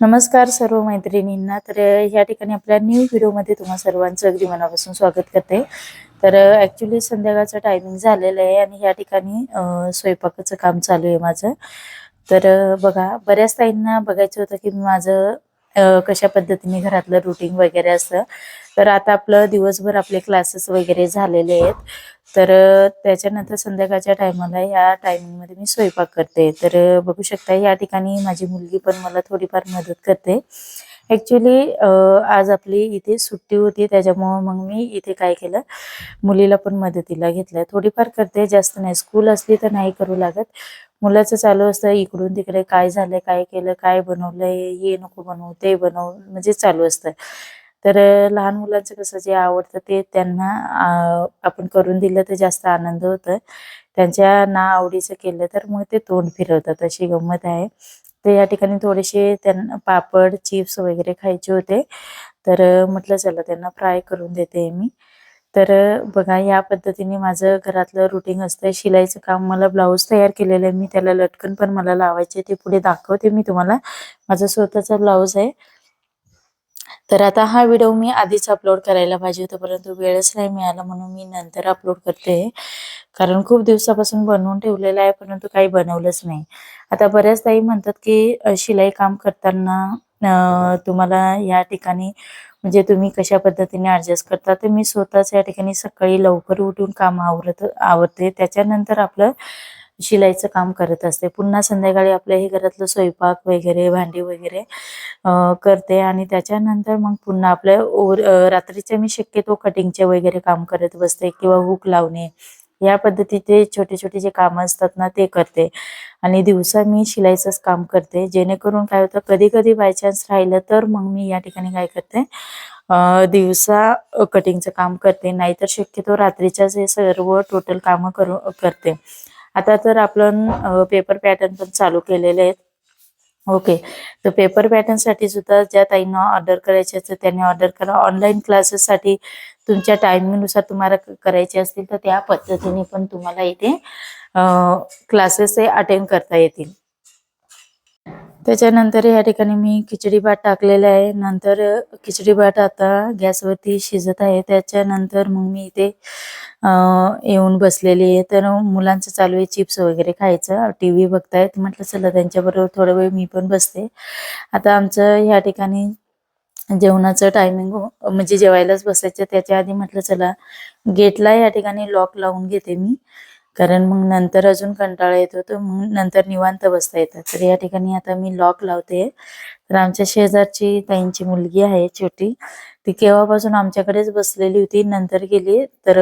नमस्कार सर्व मैत्रिणींना. तर या ठिकाणी आपल्या न्यू व्हिडिओमध्ये तुम्हा सर्वांचं अगदी मनापासून स्वागत करते. तर ॲक्च्युली संध्याकाळचं टायमिंग झालेलं आहे आणि या ठिकाणी स्वयंपाकाचं काम चालू आहे माझं. तर बघा बऱ्याच ताईंना बघायचं होतं की माझं कशा पद्धतीने घरातलं रुटीन वगैरे असतं तर आता आपलं दिवसभर आपले क्लासेस वगैरे झालेले आहेत. तर त्याच्यानंतर संध्याकाळच्या टायमाला या टायमिंगमध्ये मी स्वयंपाक करते. तर बघू शकता या ठिकाणी माझी मुलगी पण मला थोडीफार मदत करते. ॲक्च्युली आज आपली इथे सुट्टी होती. त्याच्यामुळं मग मी इथे काय केलं? मुलीला पण मदतीला घेतलं. थोडीफार करते. जास्त नाही. स्कूल असली तर नाही करू लागत. मुलाचं चालू असतं इकडून तिकडे काय झालंय काय केलं काय बनवलंय हे नको बनवू ते बनवू म्हणजे चालू असतं. तर लहान मुलांचं कसं जे आवडतं ते त्यांना आपण करून दिलं तर जास्त आनंद होतं. त्यांच्या ना आवडीचं केलं तर मग ते तोंड फिरवतात अशी गंमत आहे. तर या ठिकाणी थोडेसे त्यांना पापड चिप्स वगैरे खायचे होते. तर म्हटलं चला त्यांना फ्राय करून देते मी. तर बघा या पद्धतीने माझं घरातलं रुटीन असतं शिलाईचं काम मला ब्लाऊज तयार केलेलं आहे. मी त्याला लटकन पण मला लावायचे ते पुढे दाखवते मी तुम्हाला. माझा स्वतःचा ब्लाऊज आहे. तर आता हा व्हिडिओ मी आधीच अपलोड करायला पाहिजे होता परंतु वेळच नाही मिळाला म्हणून मी नंतर अपलोड करते. कारण खूप दिवसापासून बनवून ठेवलेलं आहे परंतु काही बनवलंच नाही. आता बऱ्याच ताई म्हणतात की शिलाई काम करताना तुम्हाला या ठिकाणी म्हणजे तुम्ही कशा पद्धतीने ॲडजस्ट करता तर मी स्वतःच या ठिकाणी सकाळी लवकर उठून काम आवरत आवरते. त्याच्यानंतर आपलं शिलाईचं काम करत असते. पुन्हा संध्याकाळी आपल्या हे घरातलं स्वयंपाक वगैरे भांडी वगैरे करते आणि त्याच्यानंतर मग पुन्हा आपल्या ओर रात्रीच्या रात्रीचे मी शक्यतो कटिंगचे वगैरे काम करत बसते किंवा हुक लावणे या पद्धतीचे छोटे छोटे जे कामं असतात ना ते करते. आणि दिवसा मी शिलाईचंच काम करते. जेणेकरून काय होतं कधी कधी बाय चान्स राहिलं तर मग मी या ठिकाणी काय करते दिवसा कटिंगचं काम करते. नाहीतर शक्यतो रात्रीच्याच हे सर्व टोटल कामं करू करते. आता तर आपण पेपर पॅटर्न पण चालू केलेले आहेत. ओके. तर पेपर पॅटर्नसाठी सुद्धा ज्या ताईंना ऑर्डर करायचे असते त्यांनी ऑर्डर करा. ऑनलाईन क्लासेससाठी तुमच्या टायमिंगनुसार तुम्हाला क- करायचे असतील तर त्या पद्धतीने पण तुम्हाला इथे क्लासेस हे अटेंड करता येतील. त्याच्यानंतर या ठिकाणी मी खिचडी भात टाकलेला आहे. नंतर खिचडी भात आता गॅसवरती शिजत आहे. त्याच्यानंतर मग मी इथे येऊन बसलेली आहे. तर मुलांचं चालू आहे चिप्स वगैरे खायचं. टी व्ही बघतायत. म्हटलं चला त्यांच्याबरोबर थोडा वेळ मी पण बसते. आता आमचं या ठिकाणी जेवणाचं टायमिंग म्हणजे जेवायलाच बसायचं. त्याच्या आधी म्हटलं चला गेटला या ठिकाणी लॉक लावून घेते मी. कारण मग नंतर अजून कंटाळा येतो तर मग नंतर निवांत बसता येतं. तर या ठिकाणी आता मी लॉक लावते. तर आमच्या शेजारची ताईंची मुलगी आहे छोटी. ती केव्हापासून आमच्याकडेच बसलेली होती नंतर गेली. तर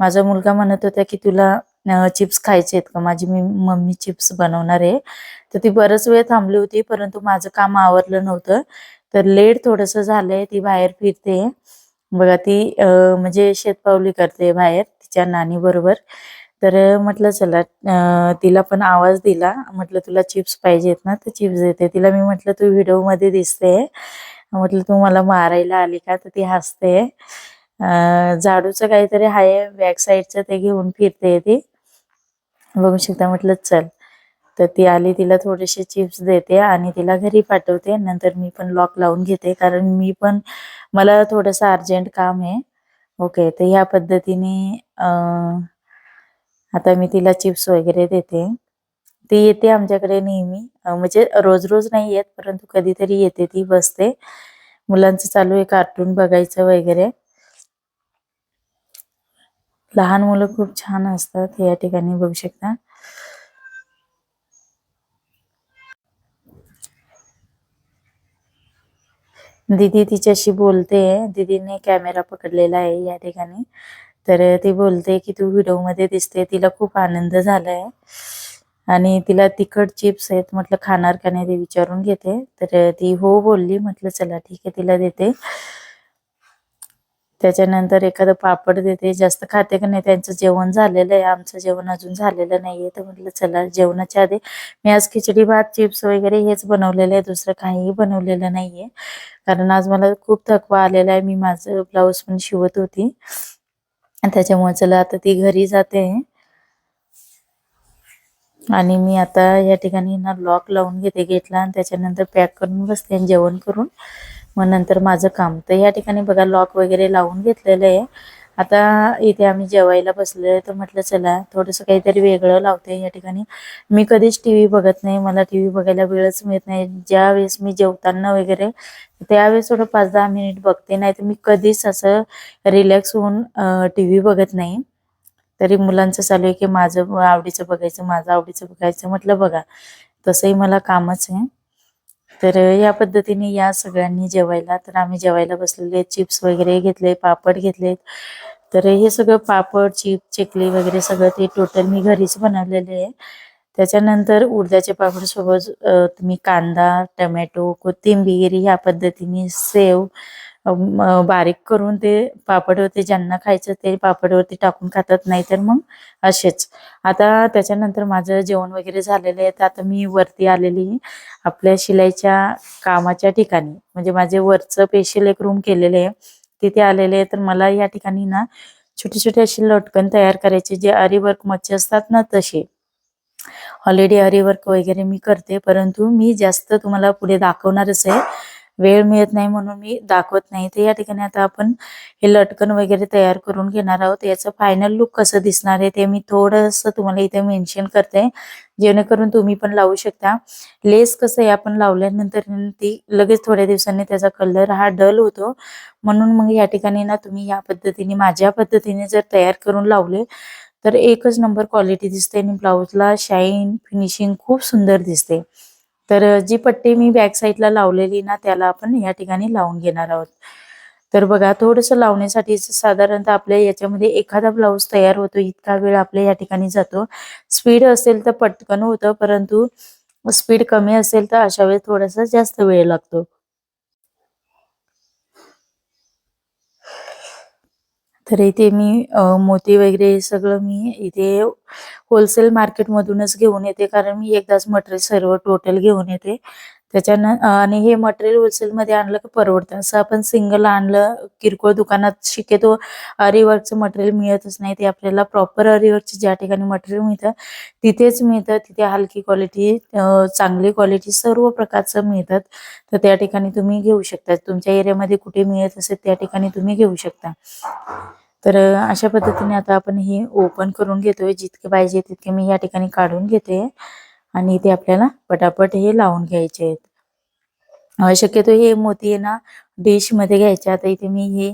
माझा मुलगा म्हणत होता की तुला चिप्स खायचे आहेत का? माझी मी मम्मी चिप्स बनवणार आहे. तर ती बराच वेळ थांबली होती परंतु माझं काम आवरलं नव्हतं. तर लेट थोडंसं झालंय ती बाहेर फिरते. बघा ती म्हणजे शेतपावली करते बाहेर तिच्या नानी बरोबर तर म्हटलं चला तिला पण आवाज दिला. म्हटलं तुला चिप्स पाहिजेत ना तर चिप्स देते. तिला मी म्हटलं तू व्हिडिओमध्ये दिसते. म्हटलं तू मला मारायला आली का? तर ती हसते. झाडूचं काहीतरी आहे बॅक साईडचं ते घेऊन फिरते ती. बघू शकता. म्हटलं चल. तर ती आली तिला थोडेसे चिप्स देते आणि तिला घरी पाठवते. नंतर मी पण लॉक लावून घेते कारण मी पण मला थोडंसं अर्जंट काम आहे. ओके तर ह्या पद्धतीने आता मी तिला चिप्स वगैरे देते. ती येते आमच्याकडे नेहमी. म्हणजे रोज रोज नाही येत परंतु कधीतरी येते ती बसते. मुलांचं चालू आहे कार्टून बघायचं वगैरे. लहान मुलं खूप छान असतात या ठिकाणी बघू शकता. दीदी तिच्याशी बोलते. दीदीने कॅमेरा पकडलेला आहे या ठिकाणी. तर ती बोलते की तू व्हिडिओमध्ये दिसते. तिला खूप आनंद झालाय. आणि तिला तिखट चिप्स आहेत म्हटलं खाणार का नाही ते विचारून घेते. तर ती हो बोलली म्हटलं चला ठीक आहे. तिला देते. त्याच्यानंतर एखादं पापड देते जास्त खाते का नाही? त्यांचं जेवण झालेलं आहे. आमचं जेवण अजून झालेलं नाही आहे. तर म्हटलं चला जेवणाच्या आधी मी आज खिचडी भात चिप्स वगैरे हेच बनवलेलं आहे. दुसरं काहीही बनवलेलं नाही आहे. कारण आज मला खूप थकवा आलेला आहे. मी माझं ब्लाऊज पण शिवत होती. त्याच्यामुळे चला आता ती घरी जाते. आणि मी आता या ठिकाणी ना लॉक लावून घेते गेटला आणि त्याच्यानंतर पॅक करून बसते आणि जेवण करून. मग नंतर माझं काम. तर या ठिकाणी बघा लॉक वगैरे लावून घेतलेलं आहे. आता इथे आम्ही जेवायला बसलेलो आहे तर म्हटलं चला थोडंसं काहीतरी वेगळं लावते या ठिकाणी. मी कधीच टी व्ही बघत नाही मला टी व्ही बघायला वेळच मिळत नाही. ज्या वेळेस मी जेवताना वगैरे त्यावेळेस थोडं पाच दहा मिनिट बघते. नाही तर मी कधीच असं रिलॅक्स होऊन टी व्ही बघत नाही. तरी मुलांचं चालू आहे की माझं आवडीचं बघायचं माझं आवडीचं बघायचं. म्हटलं बघा तसंही मला कामच आहे. तर या पद्धतीने या सगळ्यांनी जेवायला तर आम्ही जेवायला बसलेले चिप्स वगैरे घेतले पापड घेतलेत. तर हे सगळं पापड चिप्स चिकली वगैरे सगळं ते टोटल मी घरीच बनवलेले आहे. त्याच्यानंतर उडदाचे पापड सोबत तुम्ही कांदा टमॅटो कोथिंबीर ह्या पद्धतीने सेव बारीक करून ते पापडवरती ज्यांना खायचं ते पापडवरती टाकून खातात नाही तर मग असेच. आता त्याच्यानंतर माझं जेवण वगैरे झालेलं आहे तर आता मी वरती आलेली आपल्या शिलाईच्या कामाच्या ठिकाणी. म्हणजे माझे वरचं स्पेशल एक रूम केलेले आहे. तिथे आलेले आहे. तर मला या ठिकाणी ना छोटे छोटे असे लटकन तयार करायचे जे आरी मच्छे मच्छी असतात ना तसे. ऑलरेडी आरीवर्क वगैरे मी करते. परंतु मी जास्त तुम्हाला पुढे दाखवणारच आहे. वेळ मिळत नाही म्हणून मी दाखवत नाही. तर या ठिकाणी आता आपण हे लटकन वगैरे तयार करून घेणार आहोत. याचं फायनल लुक कसं दिसणार आहे ते मी थोडंसं तुम्हाला इथे मेन्शन करते. जेणेकरून तुम्ही पण लावू शकता. लेस कसं आहे आपण लावल्यानंतर ती लगेच थोड्या दिवसांनी त्याचा कलर हा डल होतो. म्हणून मग या ठिकाणी ना तुम्ही या पद्धतीने माझ्या पद्धतीने जर तयार करून लावले तर एकच नंबर क्वालिटी दिसते आणि ब्लाऊजला शाईन फिनिशिंग खूप सुंदर दिसते. तर जी पट्टी मी बॅक साईडला लावलेली ना त्याला आपण या ठिकाणी लावून घेणार आहोत. तर बघा थोडंसं लावण्यासाठी साधारणतः आपल्या याच्यामध्ये एखादा ब्लाऊज तयार होतो इतका वेळ आपल्या या ठिकाणी जातो. स्पीड असेल तर पटकन होतं परंतु स्पीड कमी असेल तर अशा वेळेस थोडासा जास्त वेळ लागतो. तर इथे मी अ, मोती वगैरे हे सगळं मी इथे होलसेल मार्केट मधूनच घेऊन येते. कारण मी एकदाच मटेरियल सर्व टोटल घेऊन येते. त्याच्यानं आणि हे मटेरियल होलसेल मध्ये आणलं की परवडतं. असं आपण सिंगल आणलं किरकोळ दुकानात शिकेतो अरिवर्कचं मटेरियल मिळतच नाही. ते आपल्याला प्रॉपर अरिवर्कचे ज्या ठिकाणी मटेरियल मिळतं तिथेच मिळतं. तिथे हलकी क्वालिटी चांगली क्वालिटी सर्व प्रकारचं मिळतात. तर त्या ठिकाणी तुम्ही घेऊ शकता. तुमच्या एरियामध्ये कुठे मिळत असेल त्या ठिकाणी तुम्ही घेऊ शकता. तर अशा पद्धतीने आता आपण हे ओपन करून घेतोय. जितके पाहिजे तितके मी या ठिकाणी काढून घेते. आणि इथे आपल्याला पटापट हे लावून घ्यायचे आहेत. शक्यतो हे मोती आहे ना डिशमध्ये घ्यायचे. आता इथे मी हे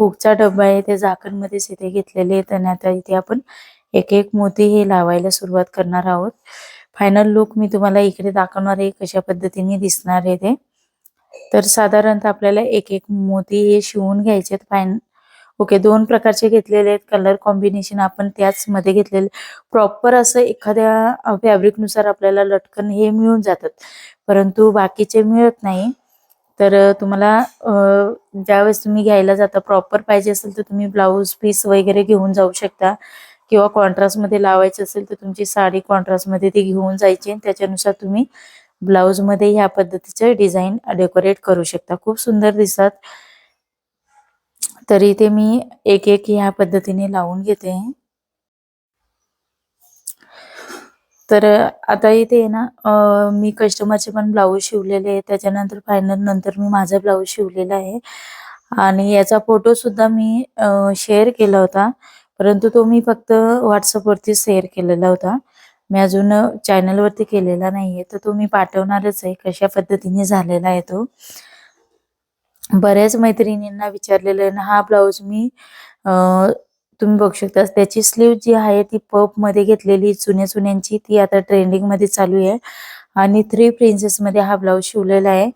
हुकचा डब्बा आहे ते झाकण मध्येच इथे घेतलेले आहेत आणि आता इथे आपण एक एक मोती हे लावायला सुरुवात करणार आहोत. फायनल लुक मी तुम्हाला इकडे दाखवणार आहे कशा पद्धतीने दिसणार आहे ते. तर साधारणतः आपल्याला एक एक मोती हे शिवून घ्यायचे फाईन ओके दोन प्रकारचे घेतलेले आहेत. कलर कॉम्बिनेशन आपण त्याच मध्ये घेतलेले. प्रॉपर असं एखाद्या फॅब्रिकनुसार आपल्याला लटकन हे मिळून जातात. परंतु बाकीचे मिळत नाही. तर तुम्हाला ज्यावेळेस तुम्ही घ्यायला जाता प्रॉपर पाहिजे असेल तर तुम्ही ब्लाऊज पीस वगैरे घेऊन जाऊ शकता. किंवा कॉन्ट्रास्टमध्ये लावायचं असेल तर तुमची साडी कॉन्ट्रास्टमध्ये ती घेऊन जायची त्याच्यानुसार तुम्ही ब्लाऊजमध्ये ह्या पद्धतीचे डिझाईन डेकोरेट करू शकता. खूप सुंदर दिसतात. तरी ते मी एक एक ह्या पद्धतीने लावून घेते. तर आता इथे आहे ना मी कस्टमरचे पण ब्लाऊज शिवलेले आहे त्याच्यानंतर फायनल नंतर मी माझा ब्लाऊज शिवलेला आहे. आणि याचा फोटो सुद्धा मी शेअर केला होता. परंतु तो मी फक्त व्हॉट्सअपवरती शेअर केलेला होता. मी अजून चॅनलवरती केलेला केलेला नाहीये. तर तो मी पाठवणारच आहे. कशा पद्धतीने झालेला आहे तो. बऱ्याच मैत्रिणींना विचारलेलं आहे ना हा ब्लाऊज मी अ, तुम्ही बघू शकता त्याची स्लीव जी आहे ती पपमध्ये घेतलेली चुन्या चुन्यांची ती आता ट्रेंडिंगमध्ये चालू आहे. आणि थ्री प्रिन्सेस मध्ये हा ब्लाऊज शिवलेला आहे.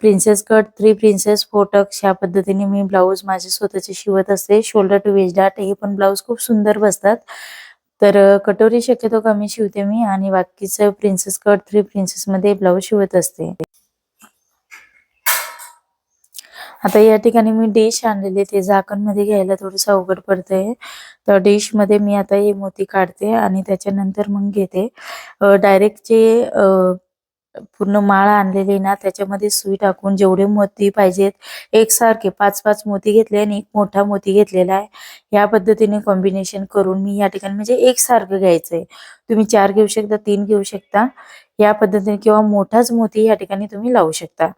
प्रिन्सेस कट थ्री प्रिन्सेस फोटक्स ह्या पद्धतीने मी ब्लाऊज माझे स्वतःचे शिवत असते. शोल्डर टू वेज डाट हे पण ब्लाऊज खूप सुंदर बसतात. तर कटोरी शक्यतो कमी शिवते मी आणि बाकीचं प्रिन्सेस कट थ्री प्रिन्सेस मध्ये ब्लाऊज शिवत असते. आता या ठिकाणी मी डिश आणलेली ते झाकणमध्ये घ्यायला थोडस अवघड पडतंय. तर डिशमध्ये मी आता हे मोती काढते आणि त्याच्यानंतर मग घेते. डायरेक्ट जे पूर्ण माळ आणलेली ना त्याच्यामध्ये सुई टाकून जेवढे मोती पाहिजेत एकसारखे पाच पाच मोती घेतले आणि एक मोठा मोती घेतलेला आहे. या पद्धतीने कॉम्बिनेशन करून मी या ठिकाणी म्हणजे एकसारखं घ्यायचंय. तुम्ही चार घेऊ शकता तीन घेऊ शकता. या पद्धतीने किंवा मोठाच मोती या ठिकाणी तुम्ही लावू शकता.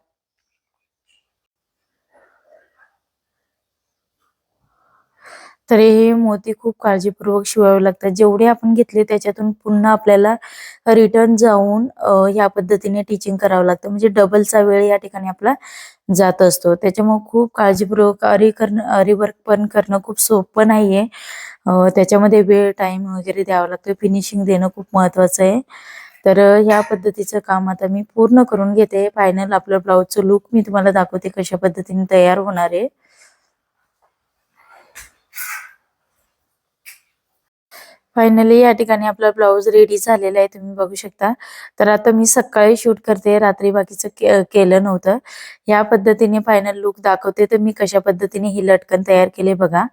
तर हे मोती खूप काळजीपूर्वक शिवावे लागतात. जेवढे आपण घेतले त्याच्यातून पुन्हा आपल्याला रिटर्न जाऊन या पद्धतीने टीचिंग करावं लागतं. म्हणजे डबलचा वेळ या ठिकाणी आपला जात असतो. त्याच्यामुळे खूप काळजीपूर्वक अरी करणं अरीवर्क पण करणं खूप सोपं नाहीये. त्याच्यामध्ये वेळ टाइम वगैरे द्यावा लागतो फिनिशिंग देणं खूप महत्वाचं आहे. तर ह्या पद्धतीचं काम आता मी पूर्ण करून घेते. फायनल आपलं ब्लाऊजचं लुक मी तुम्हाला दाखवते कशा पद्धतीने तयार होणार आहे. फायनली या ठिकाणी आपला ब्लाऊज रेडी झालेला आहे तुम्ही बघू शकता. तर आता मी सकाळी शूट करते रात्री बाकीचं केलं नव्हतं. या पद्धतीने फायनल लुक दाखवते. तर मी कशा पद्धतीने ही लटकन तयार केले बघा.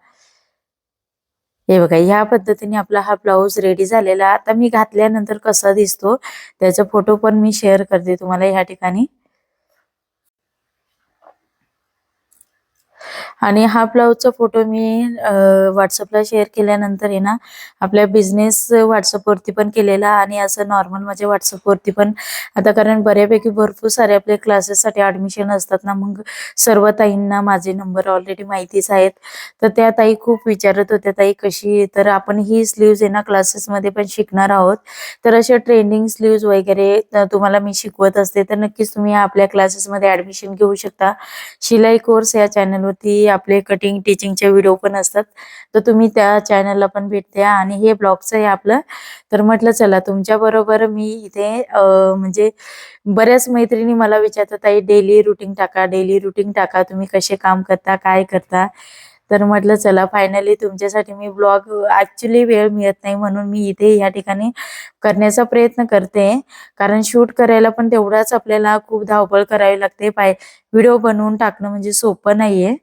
हे बघा ह्या पद्धतीने आपला हा ब्लाऊज रेडी झालेला. आता मी घातल्यानंतर कसा दिसतो त्याचा फोटो पण मी शेअर करते तुम्हाला ह्या ठिकाणी. आणि हा ब्लाऊजचा फोटो मी व्हॉट्सअपला शेअर केल्यानंतर आहे ना आपल्या बिझनेस व्हॉट्सअपवरती पण केलेला आणि असं नॉर्मल माझ्या व्हॉट्सअपवरती पण. आता कारण बऱ्यापैकी भरपूर सारे आपले क्लासेससाठी ऍडमिशन असतात ना मग सर्व ताईंना माझे नंबर ऑलरेडी माहितीच आहेत. तर त्या ताई खूप विचारत होत्या ताई कशी तर आपण ही स्लीव्ज आहे ना क्लासेसमध्ये पण शिकणार आहोत. तर अशा ट्रेंडिंग स्लीव्ज वगैरे तुम्हाला मी शिकवत असते तर नक्कीच तुम्ही आपल्या क्लासेसमध्ये ऍडमिशन घेऊ शकता. शिलाई कोर्स या चॅनलवरती आपले कटिंग टीचिंगचे व्हिडिओ पण असतात. तर तुम्ही त्या चॅनलला पण भेट द्या आणि हे ब्लॉगचं आहे आपलं. तर म्हटलं चला तुमच्या बरोबर मी इथे म्हणजे बऱ्याच मैत्रिणी मला विचारतात आई डेली रुटीन टाका डेली रुटीन टाका. तुम्ही कसे काम करता काय करता? तर म्हटलं चला फायनली तुमच्यासाठी मी ब्लॉग ऍक्च्युली वेळ मिळत नाही म्हणून मी इथे या ठिकाणी करण्याचा प्रयत्न करते. कारण शूट करायला पण तेवढाच आपल्याला खूप धावपळ करावी लागते. पाय व्हिडिओ बनवून टाकणं म्हणजे सोपं नाही आहे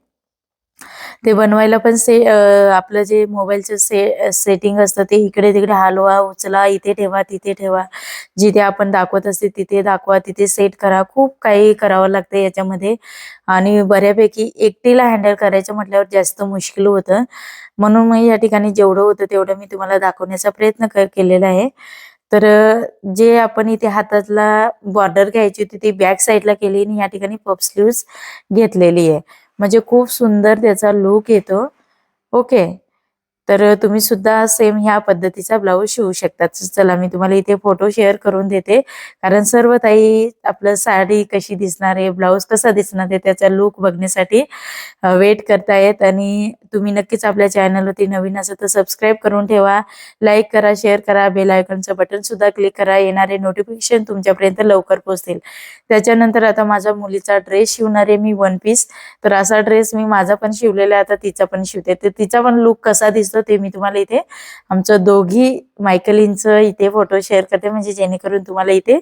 ते बनवायला पण से आपलं जे मोबाईलचं से सेटिंग असतं ते इकडे तिकडे हलवा उचला इथे ठेवा तिथे ठेवा. जिथे आपण दाखवत असते तिथे दाखवा तिथे सेट करा. खूप काही करावं लागतं याच्यामध्ये. आणि बऱ्यापैकी एकटीला हँडल करायचं म्हटल्यावर जास्त मुश्किल होतं. म्हणून मग या ठिकाणी जेवढं होतं तेवढं मी तुम्हाला दाखवण्याचा प्रयत्न केलेला आहे. तर जे आपण इथे हातातला बॉर्डर घ्यायची होती ती बॅक साईडला केली आणि या ठिकाणी पप स्लीव्स घेतलेली आहे. म्हणजे खूप सुंदर त्याचा लुक येतो. ओके तर तुम्ही सुद्धा सेम ह्या पद्धतीचा ब्लाऊज शिवू शकता. चला मी तुम्हाला इथे फोटो शेअर करून देते. कारण सर्व ताई आपलं साडी कशी दिसणार आहे ब्लाऊज कसा दिसणार आहे त्याचा लुक बघण्यासाठी वेट करतायत. आणि तुम्ही नक्कीच आपल्या चॅनलवरती नवीन असं तर सबस्क्राईब करून ठेवा. लाईक करा शेअर करा बेल आयकॉनचं बटन सुद्धा क्लिक करा. येणारे नोटिफिकेशन तुमच्यापर्यंत लवकर पोहोचतील. त्याच्यानंतर आता माझ्या मुलीचा ड्रेस शिवणार आहे मी वन पीस तर असा ड्रेस मी माझा पण शिवलेला आहे आता तिचा पण शिवते. तर तिचा पण लुक कसा दिसतो ते मी तुम्हाला इथे आमचं दोघी मायकलींचं इथे फोटो शेअर करते. म्हणजे जेणेकरून तुम्हाला इथे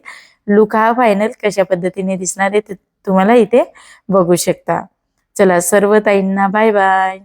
लुक हा फायनल कशा पद्धतीने दिसणार आहे ते तुम्हाला इथे बघू शकता. चला सर्व ताईंना बाय बाय